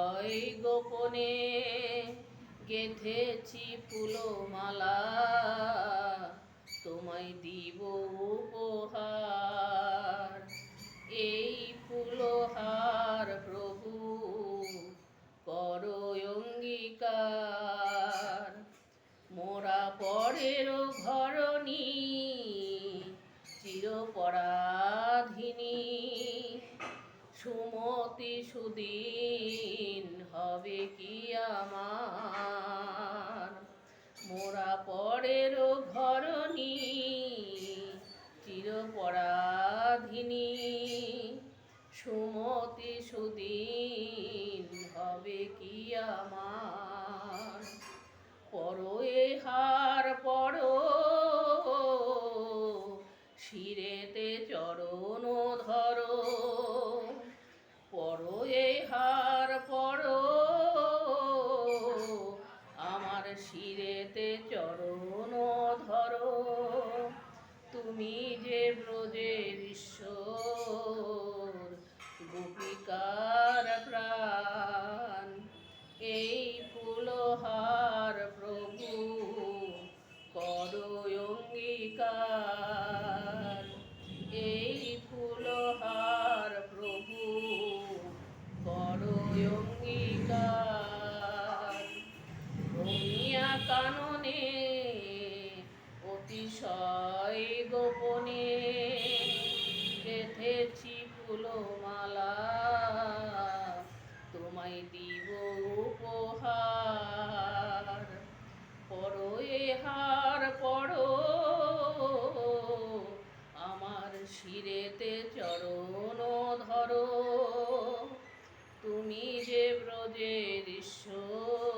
অতিশয় গোপনে গেথেছি ফুলমালা, তোমায় দিব উপহার। এই ফুলহার প্রভু, করো অঙ্গীকার। মোরা পরের ঘরণী চিরপরাধিনী। সুমতি সুদিন হবে কি আমার? মোরা পরের ঘরণী চিরপরাধিনী। সুমতি সুদিন হবে কি আমার? পরো হার, পরো। শিরেতে চরণ ধরো। পরো শিরেতে চরণ ধরো। তুমি যে ব্রজের ঈশ্বর গোপিকার কাননে, অতিশয় গোপনে গেথেছি ফুলমালা। তোমায় দিব উপহার। পরো হার, পড়ো আমার শিরেতে চরণ ধরো। তুমি যে ব্রজের ঈশ্বর